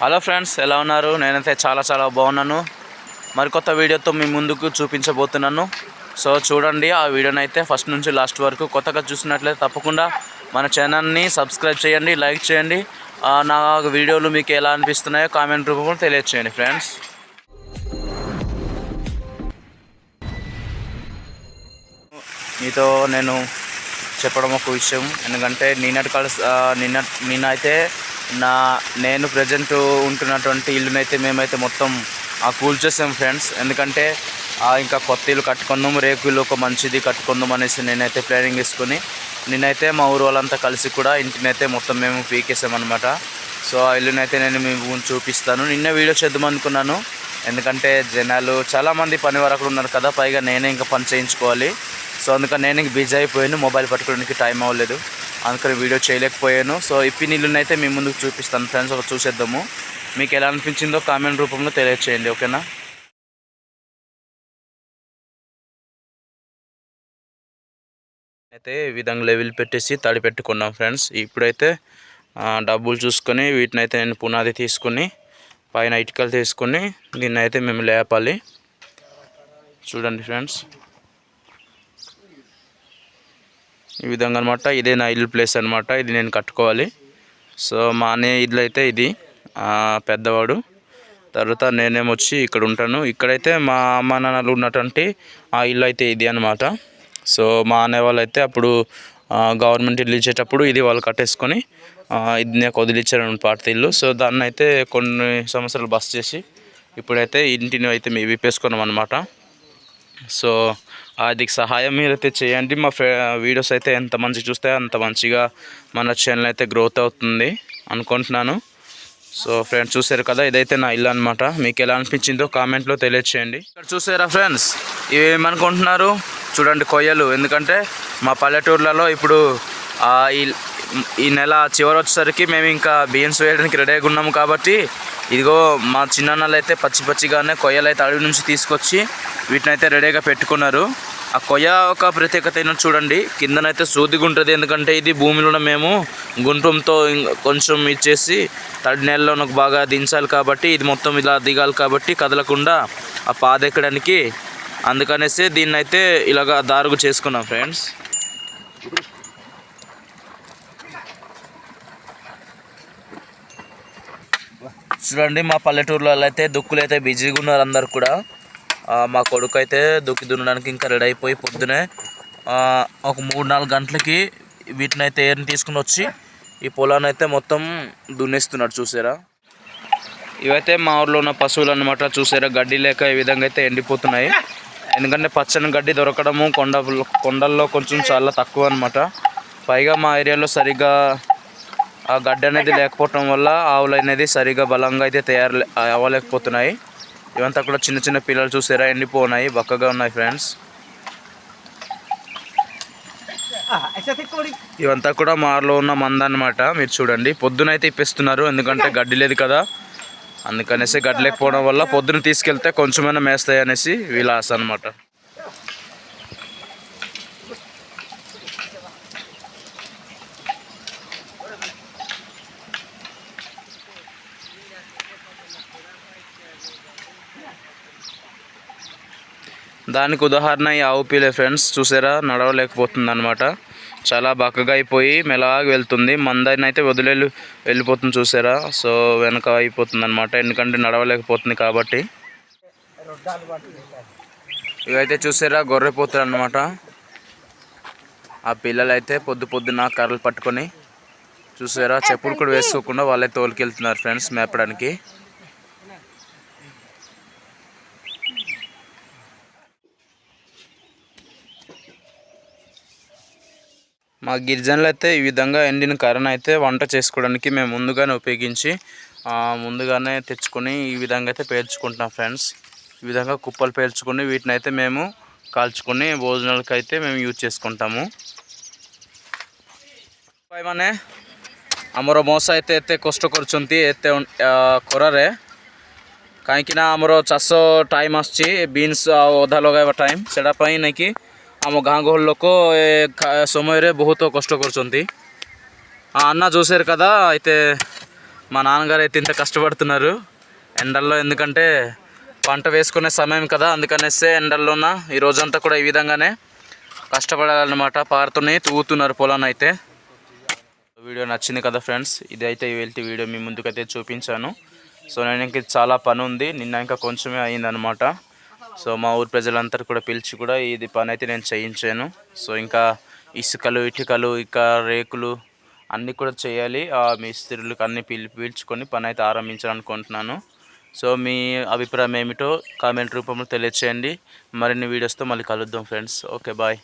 Hello friends ఎలా ఉన్నారు? నేనైతే చాలా చాలా బాగున్నాను. మరికొత్త వీడియోతో మీ ముందుకు చూపించబోతున్నాను. సో చూడండి ఆ వీడియోని అయితే ఫస్ట్ నుంచి లాస్ట్ వరకు కొత్తగా చూసినట్లయితే తప్పకుండా మన ఛానల్ని సబ్స్క్రైబ్ చేయండి లైక్ చేయండి. నా వీడియోలు మీకు ఎలా అనిపిస్తున్నాయో కామెంట్ రూపంలో తెలియచేయండి ఫ్రెండ్స్. మీతో నేను చెప్పడం ఒక విషయం. ఎందుకంటే నిన్నటి కలిసి నిన్న నిన్న అయితే నా నేను ప్రజెంట్ ఉంటున్నటువంటి ఇల్లునైతే మేమైతే మొత్తం ఆ కూల్చేసాం ఫ్రెండ్స్ ఎందుకంటే ఇంకా కొత్త ఇల్లు కట్టుకుందాం రేకులు ఒక మంచిది కట్టుకుందాం అనేసి నేనైతే ప్లానింగ్ వేసుకుని నేనైతే మా ఊరు వాళ్ళంతా కలిసి కూడా ఇంటినైతే మొత్తం మేము పీకేసాం అనమాట సో ఆ ఇల్లునైతే నేను మీకు చూపిస్తాను. నిన్న వీడియో చేద్దాం అనుకున్నాను. ఎందుకంటే జనాలు చాలామంది పని వరకు ఉన్నారు కదా పైగా నేనే ఇంకా పని చేయించుకోవాలి. సో అందుకని నేను ఇంక బిజీ అయిపోయాను మొబైల్ పట్టుకోవడానికి టైం అవ్వలేదు. అందుకని వీడియో చేయలేకపోయాను. సో ఇప్పి నీళ్ళని అయితే మీ ముందుకు చూపిస్తాను. ఫ్రెండ్స్ ఒక చూసేద్దాము. మీకు ఎలా అనిపించిందో కామెంట్ రూపంలో తెలియచేయండి ఓకేనా? అయితే ఈ విధంగా లెవెల్ పెట్టేసి తడి పెట్టుకున్నాం ఫ్రెండ్స్ ఇప్పుడైతే డబ్బులు చూసుకొని వీటిని అయితే నేను పునాది తీసుకొని పైన ఇటుకలు తీసుకొని దీన్ని అయితే మేము లేపాలి. చూడండి ఫ్రెండ్స్ ఈ విధంగా అనమాట ఇదే నా ఇల్లు ప్లేస్ అనమాట ఇది నేను కట్టుకోవాలి. సో మా అన్నయ్య ఇల్లు అయితే ఇది. పెద్దవాడు. తర్వాత నేనేమొచ్చి ఇక్కడ ఉంటాను. ఇక్కడైతే మా అమ్మ నాన్నలు ఉన్నటువంటి ఆ ఇల్లు అయితే ఇది అనమాట సో మా అనే వాళ్ళు అయితే అప్పుడు గవర్నమెంట్ ఇల్లు ఇచ్చేటప్పుడు ఇది వాళ్ళు కట్టేసుకొని ఇది నాకు వదిలిచ్చారు పాత ఇల్లు. సో దాన్ని అయితే కొన్ని సంవత్సరాలు బస్ చేసి ఇప్పుడైతే ఇంటిని అయితే మేము విప్పేసుకున్నాం అనమాట సో అది సహాయం మీరైతే చేయండి మా ఫ్రె వీడియోస్ అయితే ఎంత మంచి చూస్తే అంత మంచిగా మన ఛానల్ అయితే గ్రోత్ అవుతుంది అనుకుంటున్నాను. సో ఫ్రెండ్స్ చూసారు కదా ఇదైతే నా ఇల్లు అనమాట మీకు ఎలా అనిపించిందో కామెంట్లో తెలియచేయండి. ఇక్కడ చూసారా ఫ్రెండ్స్ ఇవి ఏమనుకుంటున్నారు చూడండి కొయ్యలు. ఎందుకంటే మా పల్లెటూర్లలో ఇప్పుడు ఈ ఈ నెల చివరి వచ్చేసరికి మేము ఇంకా బియ్యన్స్ వేయడానికి రెడీగా ఉన్నాము కాబట్టి ఇదిగో మా చిన్నన్నలు అయితే పచ్చి పచ్చిగానే కొయ్యలు అయితే అడవి నుంచి తీసుకొచ్చి వీటిని అయితే రెడీగా పెట్టుకున్నారు. ఆ కొయ్య ఒక ప్రత్యేకత అయినా చూడండి. కిందనైతే సూదిగా ఉంటుంది ఎందుకంటే ఇది భూమిలో మేము గుంటంతో కొంచెం ఇచ్చేసి తడి నెలలో నాకు బాగా దించాలి కాబట్టి ఇది మొత్తం ఇలా దిగాలి కాబట్టి కదలకుండా ఆ పాద ఎక్కడానికి. అందుకనేసి దీన్ని అయితే ఇలాగా దారుగు చేసుకున్నాం ఫ్రెండ్స్ చూడండి మా పల్లెటూరులో అయితే దుక్కులు అయితే బిజీగా ఉన్నారు అందరు కూడా. మా కొడుకు అయితే దుక్కి దున్నడానికి ఇంకా రెడీ అయిపోయి పొద్దునే ఒక మూడు నాలుగు గంటలకి వీటిని అయితే ఏరిని తీసుకుని వచ్చి ఈ పొలాన్ని అయితే మొత్తం దున్నేస్తున్నాడు చూసారా? ఇవైతే మా ఊర్లో ఉన్న పశువులు అనమాట చూసారా? గడ్డి లేక ఈ విధంగా అయితే ఎండిపోతున్నాయి. ఎందుకంటే పచ్చని గడ్డి దొరకడము కొండ కొండల్లో కొంచెం చాలా తక్కువ అనమాట పైగా మా ఏరియాలో సరిగ్గా ఆ గడ్డి అనేది లేకపోవటం వల్ల ఆవులు అనేది సరిగా బలంగా అయితే తయారు అవ్వలేకపోతున్నాయి. ఇవంతా కూడా చిన్న చిన్న పిల్లలు చూసారా? ఎండిపోఉన్నాయి బక్కగా ఉన్నాయి ఫ్రెండ్స్. ఇవంతా కూడా మాలో ఉన్న మంద అనమాట మీరు చూడండి. పొద్దునైతే ఇప్పిస్తున్నారు ఎందుకంటే గడ్డి లేదు కదా. అందుకనేసి గడ్డి లేకపోవడం వల్ల పొద్దున తీసుకెళ్తే కొంచెమైనా మేస్తాయి అనేసి వీళ్ళ ఆశ అనమాట దానికి ఉదాహరణ ఈ ఆవు పిల్లే ఫ్రెండ్స్ చూసారా? నడవలేకపోతుంది అనమాట చాలా బక్కగా అయిపోయి మెల్లగా వెళ్తుంది. మందని అయితే వదిలే వెళ్ళిపోతుంది చూసారా? సో వెనక అయిపోతుంది అనమాట ఎందుకంటే నడవలేకపోతుంది కాబట్టి. ఇవైతే చూసారా? గొర్రెపోతులు అనమాట ఆ పిల్లలు అయితే పొద్దు పొద్దున కర్రలు పట్టుకొని చూసారా? చెప్పులు కూడా వేసుకోకుండా వాళ్ళే తోలుకెళ్తున్నారు ఫ్రెండ్స్ మేపడానికి. మా గిరిజనులు అయితే ఈ విధంగా ఎండిన కర్రను అయితే వంట చేసుకోవడానికి మేము ముందుగానే ఉపయోగించి ఆ, ముందుగానే తెచ్చుకొని ఈ విధంగా అయితే పేర్చుకుంటున్నాం ఫ్రెండ్స్ ఈ విధంగా కుప్పలు పేర్చుకొని వీటిని అయితే మేము కాల్చుకొని భోజనాలకు అయితే మేము యూజ్ చేసుకుంటాము ମାନେ ଆମର ମଶା ଏତେ ଏତେ କଷ୍ଟ କରୁଛନ୍ତି ଏତେ ଅ, ଖରାରେ କାହିଁକିନା ଆମର ଚାଷ ଟାଇମ୍ ଆସୁଛି ବିନ୍ସ ଆଉ ଅଧା ଲଗାଇବା ଟାଇମ୍ ସେଇଟା ପାଇଁ ନାଇକି ଆମ ଗାଁ ଗହଳି ଲୋକ ଏ ସମୟରେ ବହୁତ କଷ୍ଟ କରୁଛନ୍ତି। అన్న చూసారు కదా అయితే మా నాన్నగారు అయితే ఇంత కష్టపడుతున్నారు ఎండల్లో ఎందుకంటే పంట వేసుకునే సమయం కదా అందుకనేస్తే ఎండల్లోన ఈ రోజంతా కూడా ఈ విధంగానే కష్టపడాలన్నమాట పారుతుని తూగుతున్నారు పొలాన్ని అయితే వీడియో నచ్చింది కదా ఫ్రెండ్స్ ఇది అయితే వెళ్తే వీడియో మీ ముందుకైతే చూపించాను సో నేను ఇంక చాలా పని ఉంది నిన్న ఇంకా కొంచెమే అయిందనమాట సో మా ఊరు ప్రజలందరూ కూడా పిలిచి కూడా ఇది పని అయితే నేను చేయించాను. సో ఇంకా ఇసుకలు ఇటుకలు ఇంకా రేకులు అన్నీ కూడా చేయాలి. ఆ మిస్త్రీలకు అన్ని పిలి పీల్చుకొని పని అయితే ఆరంభించాలనుకుంటున్నాను. సో మీ అభిప్రాయం ఏమిటో కామెంట్ రూపంలో తెలియచేయండి. మరిన్ని వీడియోస్తో మళ్ళీ కలుద్దాం ఫ్రెండ్స్. Okay bye.